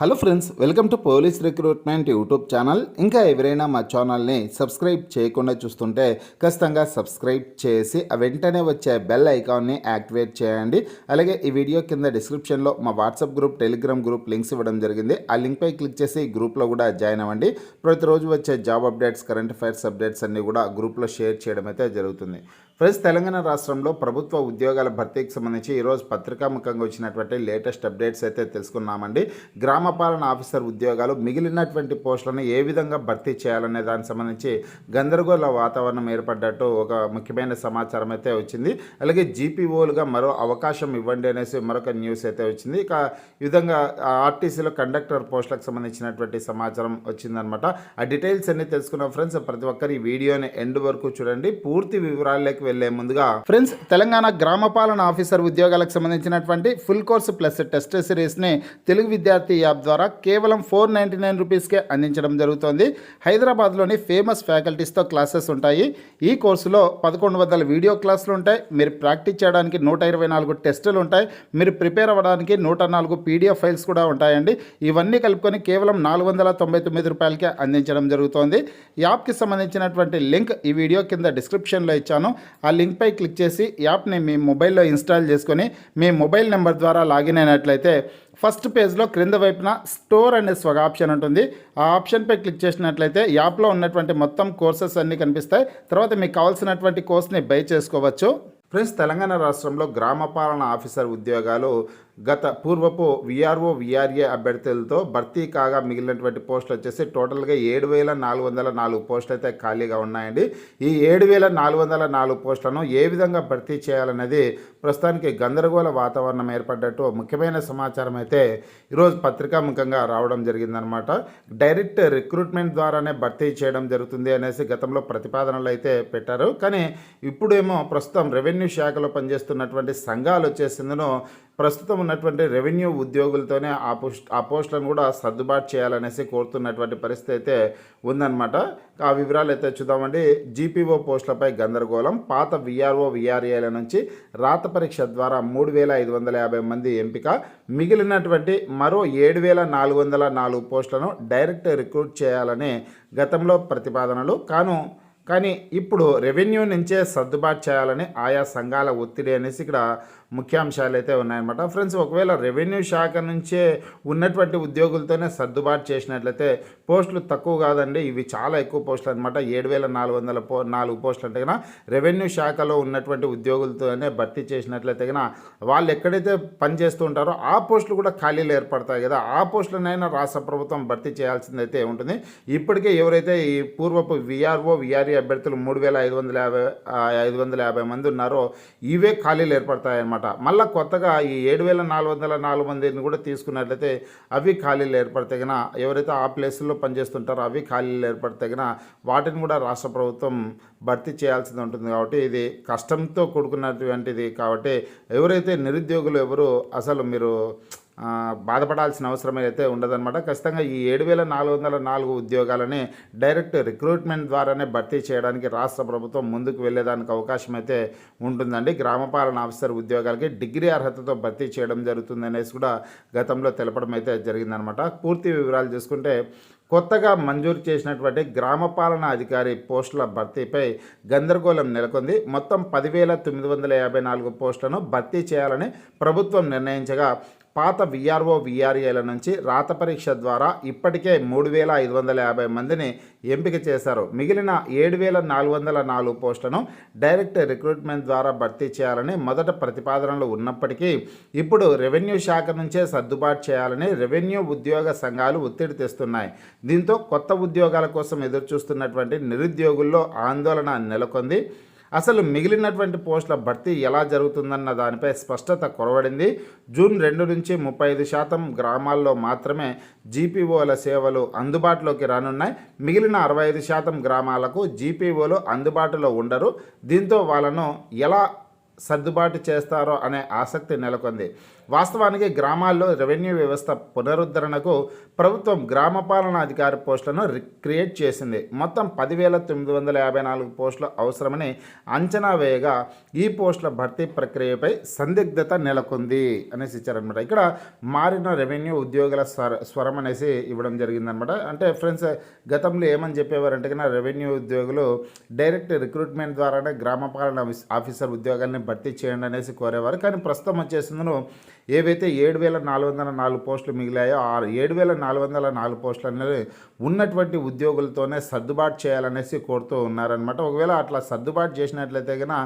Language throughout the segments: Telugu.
Hello friends welcome to police recruitment YouTube channel ఇంకా ఎవరైనా మా ఛానల్ని సబ్స్క్రైబ్ చేయకుండా చూస్తుంటే ఖచ్చితంగా సబ్స్క్రైబ్ చేసి ఆ వెంటనే వచ్చే బెల్ ఐకాన్ని యాక్టివేట్ చేయండి. అలాగే ఈ వీడియో కింద డిస్క్రిప్షన్లో మా WhatsApp group Telegram group links ఇవ్వడం జరిగింది. ఆ లింక్పై క్లిక్ చేసి గ్రూప్లో కూడా జాయిన్ అవ్వండి. ప్రతిరోజు వచ్చే job updates current affairs updates అన్నీ కూడా గ్రూప్లో షేర్ చేయడం అయితే జరుగుతుంది. ఫ్రెండ్స్ తెలంగాణ రాష్ట్రంలో ప్రభుత్వ ఉద్యోగాల భర్తీకి సంబంధించి ఈరోజు పత్రికాముఖంగా వచ్చినటువంటి లేటెస్ట్ అప్డేట్స్ అయితే తెలుసుకున్నామండి. గ్రామ పాలన ఆఫీసర్ ఉద్యోగాలు మిగిలినటువంటి పోస్టులను ఏ విధంగా భర్తీ చేయాలనే దానికి సంబంధించి గందరగోళ వాతావరణం ఏర్పడ్డట్టు ఒక ముఖ్యమైన సమాచారం అయితే వచ్చింది. అలాగే జీపీఓలుగా మరో అవకాశం ఇవ్వండి అనేసి మరొక న్యూస్ అయితే వచ్చింది. ఇక ఈ విధంగా ఆర్టీసీలో కండక్టర్ పోస్టులకు సంబంధించినటువంటి సమాచారం వచ్చిందనమాట. ఆ డీటెయిల్స్ అన్ని తెలుసుకున్నాం ఫ్రెండ్స్ ప్రతి ఒక్కరు ఈ వీడియోని ఎండ్ వరకు చూడండి. పూర్తి వివరాల్లోకి వెళ్ళే ముందుగా ఫ్రెండ్స్ తెలంగాణ గ్రామపాలన ఆఫీసర్ ఉద్యోగాలకు సంబంధించినటువంటి ఫుల్ కోర్సు ప్లస్ టెస్ట్ సిరీస్ని తెలుగు విద్యార్థి యాప్ ద్వారా కేవలం ఫోర్ నైంటీ నైన్ రూపీస్కే అందించడం జరుగుతోంది. హైదరాబాద్లోని ఫేమస్ ఫ్యాకల్టీస్తో క్లాసెస్ ఉంటాయి. ఈ కోర్సులో పదకొండు వందల వీడియో క్లాసులు ఉంటాయి. మీరు ప్రాక్టీస్ చేయడానికి నూట ఇరవై నాలుగు టెస్టులు ఉంటాయి. మీరు ప్రిపేర్ అవ్వడానికి నూట నాలుగు పీడిఎఫ్ ఫైల్స్ కూడా ఉంటాయండి. ఇవన్నీ కలుపుకొని కేవలం నాలుగు వందల తొంభై తొమ్మిది రూపాయలకే అందించడం జరుగుతోంది. యాప్కి సంబంధించినటువంటి లింక్ ఈ వీడియో కింద డిస్క్రిప్షన్లో ఇచ్చాను. ఆ ఆ లింక్పై క్లిక్ చేసి యాప్ని మీ మొబైల్లో ఇన్స్టాల్ చేసుకొని మీ మొబైల్ నెంబర్ ద్వారా లాగిన్ అయినట్లయితే ఫస్ట్ పేజ్లో క్రింద వైపున స్టోర్ అనే స్వగ ఆప్షన్ ఉంటుంది. ఆ ఆప్షన్పై క్లిక్ చేసినట్లయితే యాప్లో ఉన్నటువంటి మొత్తం కోర్సెస్ అన్నీ కనిపిస్తాయి. తర్వాత మీకు కావాల్సినటువంటి కోర్స్ని బై చేసుకోవచ్చు. ఫ్రెండ్స్ తెలంగాణ రాష్ట్రంలో గ్రామ పాలన ఆఫీసర్ ఉద్యోగాలు గత పూర్వపు విఆర్ఓ విఆర్ఏ అభ్యర్థులతో భర్తీ కాగా మిగిలినటువంటి పోస్టులు వచ్చేసి టోటల్గా ఏడు వేల నాలుగు వందల నాలుగు పోస్టులు అయితే ఖాళీగా ఉన్నాయండి. ఈ ఏడు వేల నాలుగు వందల నాలుగు పోస్టులను ఏ విధంగా భర్తీ చేయాలనేది ప్రస్తుతానికి గందరగోళ వాతావరణం ఏర్పడ్డట్టు ముఖ్యమైన సమాచారం అయితే ఈరోజు పత్రికాముఖంగా రావడం జరిగిందనమాట డైరెక్ట్ రిక్రూట్మెంట్ ద్వారానే భర్తీ చేయడం జరుగుతుంది అనేసి గతంలో ప్రతిపాదనలు అయితే పెట్టారు. కానీ ఇప్పుడేమో ప్రస్తుతం రెవెన్యూ శాఖలో పనిచేస్తున్నటువంటి సంఘాలు వచ్చేసిందనో ప్రస్తుతం ఉన్నటువంటి రెవెన్యూ ఉద్యోగులతోనే ఆ పోస్ట్ ఆ పోస్టులను కూడా సర్దుబాటు చేయాలనేసి కోరుతున్నటువంటి పరిస్థితి అయితే ఉందన్నమాట. ఆ వివరాలు అయితే చూద్దామండి. జీపీఓ పోస్టులపై గందరగోళం. పాత విఆర్ఓ విఆర్ఏల నుంచి రాత పరీక్ష ద్వారా మూడు వేల ఐదు వందల యాభై మంది ఎంపిక. మిగిలినటువంటి మరో ఏడు వేల నాలుగు వందల నాలుగు పోస్టులను డైరెక్ట్ రిక్రూట్ చేయాలని గతంలో ప్రతిపాదనలు. కాను కానీ ఇప్పుడు రెవెన్యూ నుంచే సర్దుబాటు చేయాలని ఆయా సంఘాల ఒత్తిడి అనేసి ఇక్కడ ముఖ్యాంశాలు అయితే ఉన్నాయన్నమాట. ఫ్రెండ్స్ ఒకవేళ రెవెన్యూ శాఖ నుంచే ఉన్నటువంటి ఉద్యోగులతోనే సర్దుబాటు చేసినట్లయితే పోస్టులు తక్కువ కాదండి. ఇవి చాలా ఎక్కువ పోస్టులు అనమాట ఏడు వేల నాలుగు వందల పో నాలుగు పోస్టులు అంటే కన్నా రెవెన్యూ శాఖలో ఉన్నటువంటి ఉద్యోగులతోనే భర్తీ చేసినట్లయితే కన్నా వాళ్ళు ఎక్కడైతే పనిచేస్తూ ఉంటారో ఆ పోస్టులు కూడా ఖాళీలు ఏర్పడతాయి కదా. ఆ పోస్టులనైనా రాష్ట్ర ప్రభుత్వం భర్తీ చేయాల్సిందైతే ఉంటుంది. ఇప్పటికే ఎవరైతే ఈ పూర్వపు విఆర్ఓ పార్టీ అభ్యర్థులు మూడు వేల ఐదు వందల యాభై ఐదు వందల యాభై మంది ఉన్నారో ఇవే ఖాళీలు ఏర్పడతాయన్నమాట. మళ్ళీ కొత్తగా ఈ ఏడు వేల నాలుగు వందల నాలుగు మందిని కూడా తీసుకున్నట్లయితే అవి ఖాళీలు ఏర్పడితే కన్నా ఎవరైతే ఆ ప్లేసుల్లో పనిచేస్తుంటారో అవి ఖాళీలు ఏర్పడితే కన్నా వాటిని కూడా రాష్ట్ర ప్రభుత్వం భర్తీ చేయాల్సింది ఉంటుంది కాబట్టి ఇది కష్టంతో కూడుకున్నటువంటిది కాబట్టి ఎవరైతే నిరుద్యోగులు ఎవరు అసలు మీరు బాధపడాల్సిన అవసరం అయితే ఉండదన్నమాట. ఖచ్చితంగా ఈ ఏడు వేల నాలుగు వందల నాలుగు ఉద్యోగాలని డైరెక్ట్ రిక్రూట్మెంట్ ద్వారానే భర్తీ చేయడానికి రాష్ట్ర ప్రభుత్వం ముందుకు వెళ్ళేదానికి అవకాశం అయితే ఉంటుందండి. గ్రామపాలన ఆఫీసర్ ఉద్యోగాలకి డిగ్రీ అర్హతతో భర్తీ చేయడం జరుగుతుంది అనేసి కూడా గతంలో తెలపడం అయితే జరిగిందనమాట పూర్తి వివరాలు చూసుకుంటే కొత్తగా మంజూరు చేసినటువంటి గ్రామ పాలనా అధికారి పోస్టుల భర్తీపై గందరగోళం నెలకొంది. మొత్తం పదివేల తొమ్మిది వందల యాభై నాలుగు పోస్టులను భర్తీ చేయాలని ప్రభుత్వం నిర్ణయించగా పాత విఆర్ఓ విఆర్ఏల నుంచి రాత పరీక్ష ద్వారా ఇప్పటికే మూడు వేల ఐదు వందల యాభై మందిని ఎంపిక చేశారు. మిగిలిన ఏడు వేల నాలుగు వందల నాలుగు పోస్టులను డైరెక్ట్ రిక్రూట్మెంట్ ద్వారా భర్తీ చేయాలని మొదట ప్రతిపాదనలు ఉన్నప్పటికీ ఇప్పుడు రెవెన్యూ శాఖ నుంచే సర్దుబాటు చేయాలని రెవెన్యూ ఉద్యోగ సంఘాలు ఒత్తిడి తెస్తున్నాయి. దీంతో కొత్త ఉద్యోగాల కోసం ఎదురుచూస్తున్నటువంటి నిరుద్యోగుల్లో ఆందోళన నెలకొంది. అసలు మిగిలినటువంటి పోస్టుల భర్తీ ఎలా జరుగుతుందన్న దానిపై స్పష్టత కొరవడింది. జూన్ రెండు నుంచి ముప్పై ఐదు శాతం గ్రామాల్లో మాత్రమే జీపీఓల సేవలు అందుబాటులోకి రానున్నాయి. మిగిలిన అరవై ఐదు శాతం గ్రామాలకు జీపీఓలు అందుబాటులో ఉండరు. దీంతో వాళ్ళను ఎలా సర్దుబాటు చేస్తారో అనే ఆసక్తి నెలకొంది. వాస్తవానికి గ్రామాల్లో రెవెన్యూ వ్యవస్థ పునరుద్ధరణకు ప్రభుత్వం గ్రామ పాలనాధికారి పోస్టులను రి- క్రియేట్ చేసింది. మొత్తం పదివేల తొమ్మిది వందల యాభై నాలుగు పోస్టులు అవసరమని అంచనా వేయగా ఈ పోస్టుల భర్తీ ప్రక్రియపై సందిగ్ధత నెలకొంది అనేసి ఇచ్చారనమాట ఇక్కడ మారిన రెవెన్యూ ఉద్యోగుల స్వర స్వరం అనేసి ఇవ్వడం జరిగిందనమాట అంటే ఫ్రెండ్స్ గతంలో ఏమని చెప్పేవారంటే కన్నా రెవెన్యూ ఉద్యోగులు డైరెక్ట్ రిక్రూట్మెంట్ ద్వారానే గ్రామ పాలన ఆఫీస్- ఆఫీసర్ ఉద్యోగాల్ని భర్తీ చేయండి అనేసి కోరేవారు. కానీ ప్రస్తుతం వచ్చేసిందను ఏవైతే ఏడు వేల నాలుగు వందల నాలుగు పోస్టులు మిగిలాయో ఆ ఏడు వేల నాలుగు వందల నాలుగు పోస్టులు అనేది ఉన్నటువంటి ఉద్యోగులతోనే సర్దుబాటు చేయాలనేసి కోరుతూ ఉన్నారనమాట ఒకవేళ అట్లా సర్దుబాటు చేసినట్లయితే కనుక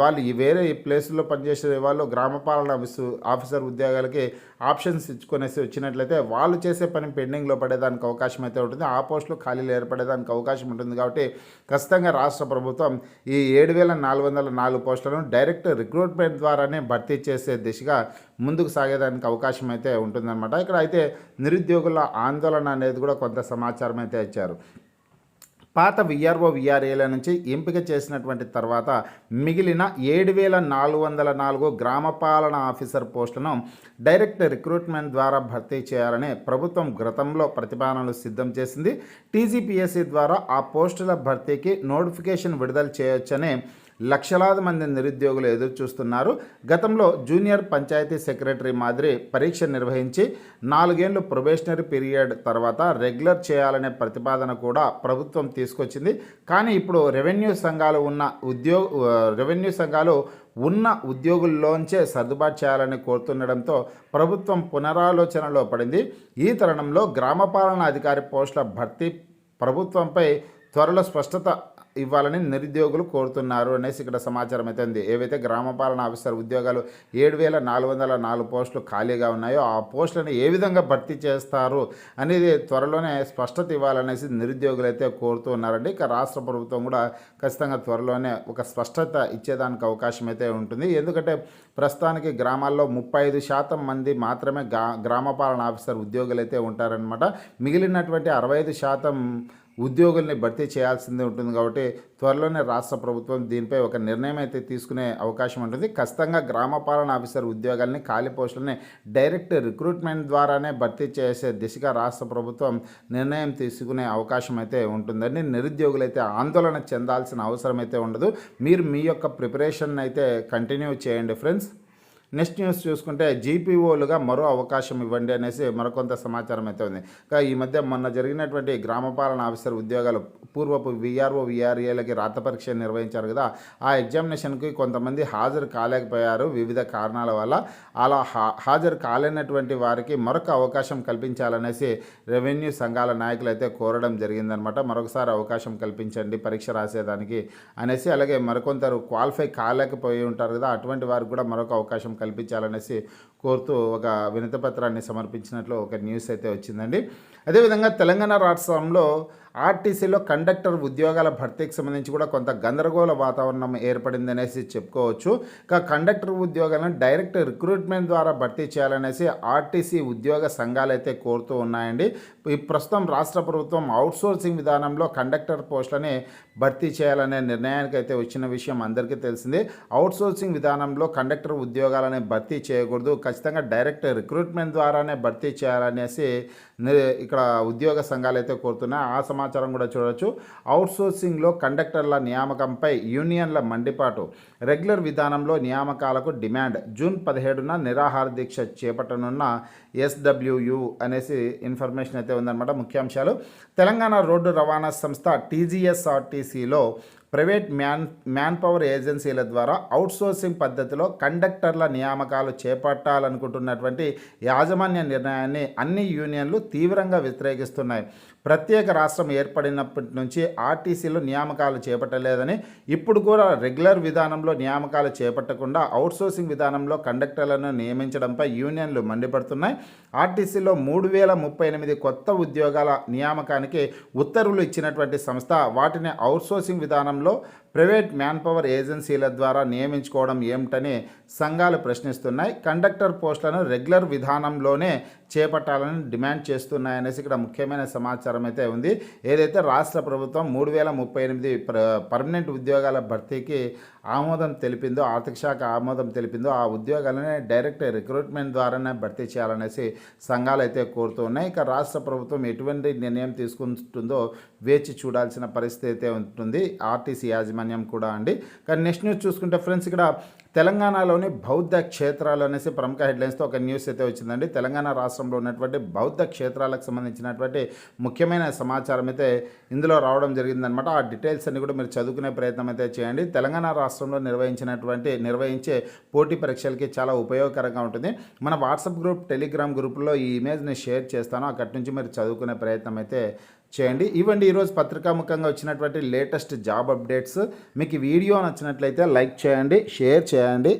వాళ్ళు ఈ వేరే ఈ ప్లేసుల్లో పనిచేసే వాళ్ళు గ్రామపాలన ఆఫీసు ఆఫీసర్ ఉద్యోగాలకి ఆప్షన్స్ ఇచ్చుకునేసి వచ్చినట్లయితే వాళ్ళు చేసే పని పెండింగ్లో పడేదానికి అవకాశం అయితే ఉంటుంది. ఆ పోస్టులు ఖాళీలు ఏర్పడేదానికి అవకాశం ఉంటుంది కాబట్టి ఖచ్చితంగా రాష్ట్ర ప్రభుత్వం ఈ ఏడు వేల నాలుగు వందల నాలుగు పోస్టులను డైరెక్ట్ రిక్రూట్మెంట్ ద్వారానే భర్తీ చేసే దిశగా ముందుకు సాగేదానికి అవకాశం అయితే ఉంటుందన్నమాట. ఇక్కడ అయితే నిరుద్యోగుల ఆందోళన అనేది కూడా కొంత సమాచారం అయితే ఇచ్చారు. పాత విఆర్ఓ విఆర్ఏల నుంచి ఎంపిక చేసినటువంటి తర్వాత మిగిలిన ఏడు వేల నాలుగు వందల నాలుగు గ్రామ పాలన ఆఫీసర్ పోస్టులను డైరెక్ట్ రిక్రూట్మెంట్ ద్వారా భర్తీ చేయాలని ప్రభుత్వం గతంలో ప్రతిపాదనలు సిద్ధం చేసింది. టీజీపీఎస్సీ ద్వారా ఆ పోస్టుల భర్తీకి నోటిఫికేషన్ విడుదల చేయొచ్చని లక్షలాది మంది నిరుద్యోగులు ఎదురు చూస్తున్నారు. గతంలో జూనియర్ పంచాయతీ సెక్రటరీ మాదిరి పరీక్ష నిర్వహించి నాలుగేళ్ళు ప్రొబేషనరీ పీరియడ్ తర్వాత రెగ్యులర్ చేయాలనే ప్రతిపాదన కూడా ప్రభుత్వం తీసుకొచ్చింది. కానీ ఇప్పుడు రెవెన్యూ సంఘాలు ఉన్న ఉద్యోగ రెవెన్యూ సంఘాలు ఉన్న ఉద్యోగుల్లోంచే సర్దుబాటు చేయాలని కోరుతుండడంతో ప్రభుత్వం పునరాలోచనలో పడింది. ఈ తరుణంలో గ్రామ పాలనా అధికారి పోస్టుల భర్తీ ప్రభుత్వంపై త్వరలో స్పష్టత ఇవ్వాలని నిరుద్యోగులు కోరుతున్నారు. అనేసి ఇక్కడ సమాచారం అయితే ఉంది. ఏవైతే గ్రామపాలన ఆఫీసర్ ఉద్యోగాలు ఏడు వేల నాలుగు వందల నాలుగు పోస్టులు ఖాళీగా ఉన్నాయో ఆ పోస్టులను ఏ విధంగా భర్తీ చేస్తారు అనేది త్వరలోనే స్పష్టత ఇవ్వాలనేసి నిరుద్యోగులు అయితే కోరుతూ ఉన్నారండి. ఇక రాష్ట్ర ప్రభుత్వం కూడా ఖచ్చితంగా త్వరలోనే ఒక స్పష్టత ఇచ్చేదానికి అవకాశం అయితే ఉంటుంది. ఎందుకంటే ప్రస్తుతానికి గ్రామాల్లో ముప్పై ఐదు శాతం మంది మాత్రమే గ్రామపాలన ఆఫీసర్ ఉద్యోగులు అయితే ఉంటారనమాట మిగిలినటువంటి అరవై ఐదు శాతం ఉద్యోగుల్ని భర్తీ చేయాల్సిందే ఉంటుంది కాబట్టి త్వరలోనే రాష్ట్ర ప్రభుత్వం దీనిపై ఒక నిర్ణయం అయితే తీసుకునే అవకాశం ఉంటుంది. ఖచ్చితంగా గ్రామ పాలన ఆఫీసర్ ఉద్యోగాల్ని ఖాళీ పోస్టులని డైరెక్ట్ రిక్రూట్మెంట్ ద్వారానే భర్తీ చేసే దిశగా రాష్ట్ర ప్రభుత్వం నిర్ణయం తీసుకునే అవకాశం అయితే ఉంటుందండి. నిరుద్యోగులు అయితే ఆందోళన చెందాల్సిన అవసరం అయితే ఉండదు. మీరు మీ యొక్క ప్రిపరేషన్ అయితే కంటిన్యూ చేయండి ఫ్రెండ్స్. నెక్స్ట్ న్యూస్ చూసుకుంటే జీపీఓలుగా మరో అవకాశం ఇవ్వండి అనేసి మరికొంత సమాచారం అయితే ఉంది. ఇంకా ఈ మధ్య మొన్న జరిగినటువంటి గ్రామ పాలన ఆఫీసర్ ఉద్యోగాలు పూర్వపు విఆర్ఓ విఆర్ఏలకి రాత పరీక్ష నిర్వహించారు కదా. ఆ ఎగ్జామినేషన్కి కొంతమంది హాజరు కాలేకపోయారు. వివిధ కారణాల వల్ల అలా హా హాజరు కాలేనటువంటి వారికి మరొక అవకాశం కల్పించాలనేసి రెవెన్యూ సంఘాల నాయకులు అయితే కోరడం జరిగిందనమాట. మరొకసారి అవకాశం కల్పించండి పరీక్ష రాసేదానికి అనేసి అలాగే మరికొందరు క్వాలిఫై కాలేకపోయి ఉంటారు కదా. అటువంటి వారికి కూడా మరొక అవకాశం కల్పించాలనేసి కోరుతూ ఒక వినతి పత్రాన్ని సమర్పించినట్లు ఒక న్యూస్ అయితే వచ్చిందండి. అదేవిధంగా తెలంగాణ రాష్ట్రంలో ఆర్టీసీలో కండక్టర్ ఉద్యోగాల భర్తీకి సంబంధించి కూడా కొంత గందరగోళ వాతావరణం ఏర్పడింది అనేసి చెప్పుకోవచ్చు. ఇక కండక్టర్ ఉద్యోగాలను డైరెక్ట్ రిక్రూట్మెంట్ ద్వారా భర్తీ చేయాలనేసి ఆర్టీసీ ఉద్యోగ సంఘాలు అయితే కోరుతూ ఉన్నాయండి. ఈ ప్రస్తుతం రాష్ట్ర ప్రభుత్వం అవుట్సోర్సింగ్ విధానంలో కండక్టర్ పోస్టులని భర్తీ చేయాలనే నిర్ణయానికి అయితే వచ్చిన విషయం అందరికీ తెలిసింది. అవుట్సోర్సింగ్ విధానంలో కండక్టర్ ఉద్యోగాలని భర్తీ చేయకూడదు. ఖచ్చితంగా డైరెక్ట్ రిక్రూట్మెంట్ ద్వారానే భర్తీ చేయాలనేసి ఇక్కడ ఉద్యోగ సంఘాలు అయితే కోరుతున్నాయి. ఆ సమాచారం కూడా చూడొచ్చు. అవుట్సోర్సింగ్లో కండక్టర్ల నియామకంపై యూనియన్ల మండిపాటు. రెగ్యులర్ విధానంలో నియామకాలకు డిమాండ్. జూన్ పదిహేడున నిరాహార దీక్ష చేపట్టనున్న ఎస్డబ్ల్యూయు అనేసి ఇన్ఫర్మేషన్ అయితే ఉందన్నమాట. ముఖ్యాంశాలు. తెలంగాణ రోడ్డు రవాణా సంస్థ టీజీఎస్ఆర్టీసీలో ప్రైవేట్ మ్యాన్ మ్యాన్ పవర్ ఏజెన్సీల ద్వారా అవుట్సోర్సింగ్ పద్ధతిలో కండక్టర్ల నియామకాలు చేపట్టాలనుకుంటున్నటువంటి యాజమాన్య నిర్ణయాన్ని అన్ని యూనియన్లు తీవ్రంగా వ్యతిరేకిస్తున్నాయి. ప్రత్యేక రాష్ట్రం ఏర్పడినప్పటి నుంచి ఆర్టీసీలో నియామకాలు చేపట్టలేదని ఇప్పుడు కూడా రెగ్యులర్ విధానంలో నియామకాలు చేపట్టకుండా అవుట్సోర్సింగ్ విధానంలో కండక్టర్లను నియమించడంపై యూనియన్లు మండిపడుతున్నాయి. ఆర్టీసీలో మూడు వేల ముప్పై ఎనిమిది కొత్త ఉద్యోగాల నియామకానికి ఉత్తర్వులు ఇచ్చినటువంటి సంస్థ వాటిని అవుట్సోర్సింగ్ విధానంలో ప్రైవేట్ మ్యాన్ పవర్ ఏజెన్సీల ద్వారా నియమించుకోవడం ఏమిటని సంఘాలు ప్రశ్నిస్తున్నాయి. కండక్టర్ పోస్టులను రెగ్యులర్ విధానంలోనే చేపట్టాలని డిమాండ్ చేస్తున్నాయనేసి ఇక్కడ ముఖ్యమైన సమాచారం అయితే ఉంది. ఏదైతే రాష్ట్ర ప్రభుత్వం మూడు వేల ముప్పై ఎనిమిది పర్మనెంట్ ఉద్యోగాల భర్తీకి ఆమోదం తెలిపిందో ఆర్థిక శాఖ ఆమోదం తెలిపిందో ఆ ఉద్యోగాలనే డైరెక్ట్ రిక్రూట్మెంట్ ద్వారానే భర్తీ చేయాలనేసి సంఘాలు అయితే కోరుతూ ఉన్నాయి. ఇక రాష్ట్ర ప్రభుత్వం ఎటువంటి నిర్ణయం తీసుకుంటుందో వేచి చూడాల్సిన పరిస్థితి అయితే ఉంటుంది. ఆర్టీసీ యాజమాన్యం కూడా అండి. కానీ నెక్స్ట్ న్యూస్ చూసుకుంటే ఫ్రెండ్స్ ఇక్కడ తెలంగాణలోని బౌద్ధ క్షేత్రాలు అనేసి ప్రముఖ హెడ్లైన్స్తో ఒక న్యూస్ అయితే వచ్చిందండి. తెలంగాణ రాష్ట్రంలో ఉన్నటువంటి బౌద్ధ క్షేత్రాలకు సంబంధించినటువంటి ముఖ్యమైన సమాచారం అయితే ఇందులో రావడం జరిగిందనమాట ఆ డీటెయిల్స్ అన్ని కూడా మీరు చదువుకునే ప్రయత్నం అయితే చేయండి. తెలంగాణ రాష్ట్రంలో నిర్వహించినటువంటి నిర్వహించే పోటీ పరీక్షలకి చాలా ఉపయోగకరంగా ఉంటుంది. మన వాట్సాప్ గ్రూప్ టెలిగ్రామ్ గ్రూప్లో ఈ ఇమేజ్ని షేర్ చేస్తాను. అక్కడి నుంచి మీరు చదువుకునే ప్రయత్నం అయితే చేయండి. ఇవ్వండి ఈరోజు పత్రికాముఖంగా వచ్చినటువంటి లేటెస్ట్ జాబ్ అప్డేట్స్. మీకు వీడియో నచ్చినట్లయితే లైక్ చేయండి షేర్ చేయండి.